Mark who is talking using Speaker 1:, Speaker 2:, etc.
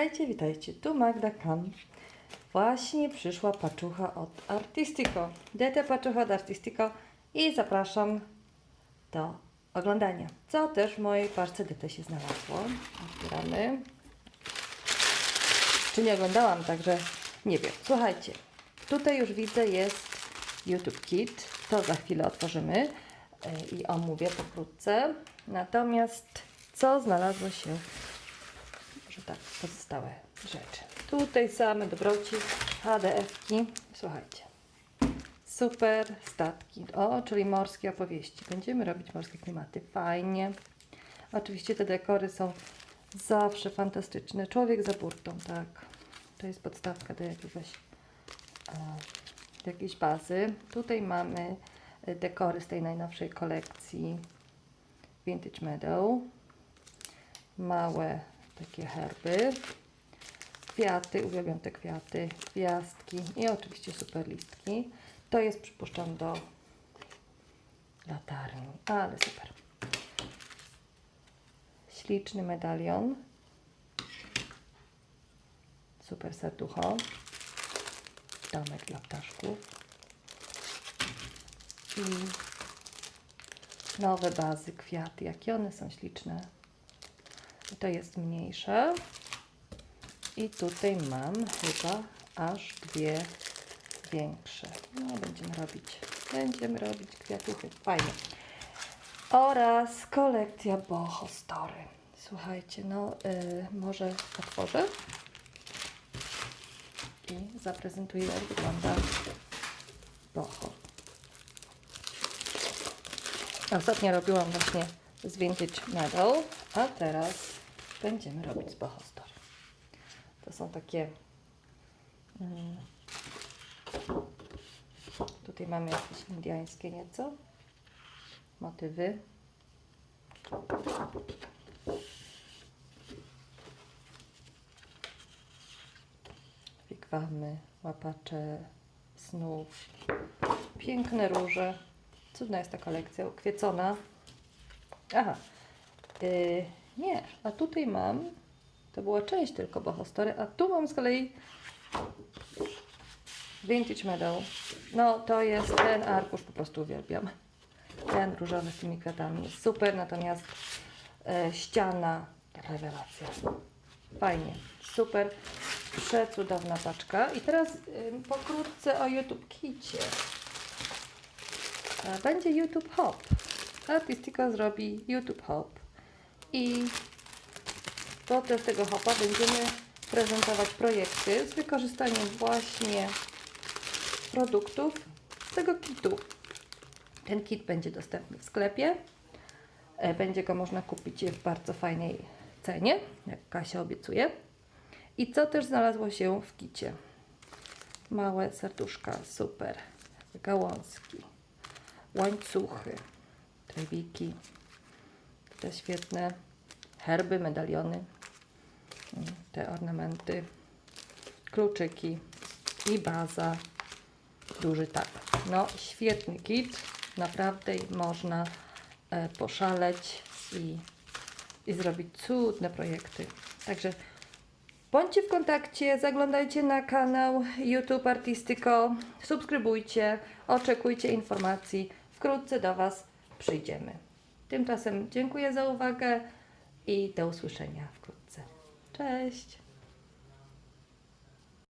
Speaker 1: Witajcie, witajcie. Tu Magda Kan. Właśnie przyszła paczucha od Artistico. Dete paczucha od Artistico i zapraszam do oglądania. Co też w mojej parce Dete się znalazło. Otwieramy. Czy nie oglądałam, także nie wiem. Słuchajcie, tutaj już widzę jest YouTube Kit. To za chwilę otworzymy e, i omówię pokrótce. Natomiast co znalazło się że tak, pozostałe rzeczy. Tutaj same dobroci, HDF-ki. Słuchajcie. Super statki. O, czyli morskie opowieści. Będziemy robić morskie klimaty. Fajnie. Oczywiście te dekory są zawsze fantastyczne. Człowiek za burtą, tak. To jest podstawka do jakiegoś, e, do jakiejś bazy. Tutaj mamy e, dekory z tej najnowszej kolekcji Vintage Meadow małe takie herby, kwiaty, uwielbiam te kwiaty, gwiazdki i oczywiście super listki. To jest przypuszczam do latarni, ale super. Śliczny medalion, super serducho, domek dla ptaszków i nowe bazy, kwiaty, jakie one są śliczne. To jest mniejsze. I tutaj mam chyba aż dwie większe. No, będziemy robić, będziemy robić kwiatuchy. Fajnie. Oraz kolekcja Boho Story. Słuchajcie, no y, może otworzę i zaprezentuję jak wygląda Boho. Ostatnio robiłam właśnie z Vintage Meadow, a teraz będziemy robić z Boho Story. To są takie... Mm, tutaj mamy jakieś indiańskie nieco motywy. Wigwamy, łapacze snów, piękne róże. Cudna jest ta kolekcja, ukwiecona. Aha, yy, nie, a tutaj mam, to była część tylko Bohostory, a tu mam z kolei Vintage Meadow. No to jest ten arkusz, po prostu uwielbiam. Ten różowy z tymi kwiatami jest super, natomiast e, ściana, rewelacja. Fajnie, super, przecudowna paczka. I teraz y, pokrótce o YouTube Kicie. Będzie YouTube Hop. Artistico zrobi YouTube Hop. I podczas tego hopa będziemy prezentować projekty z wykorzystaniem właśnie produktów z tego kitu. Ten kit będzie dostępny w sklepie. E, Będzie go można kupić w bardzo fajnej cenie, jak Kasia obiecuje. I co też znalazło się w kicie? Małe serduszka, super. Gałązki, łańcuchy, trybiki, te świetne herby, medaliony, te ornamenty, kluczyki i baza, duży tak. No, świetny kit, naprawdę można e, poszaleć i, i zrobić cudne projekty. Także bądźcie w kontakcie, zaglądajcie na kanał YouTube Artistico, subskrybujcie, oczekujcie informacji. Wkrótce do Was przyjdziemy. Tymczasem dziękuję za uwagę i do usłyszenia wkrótce. Cześć!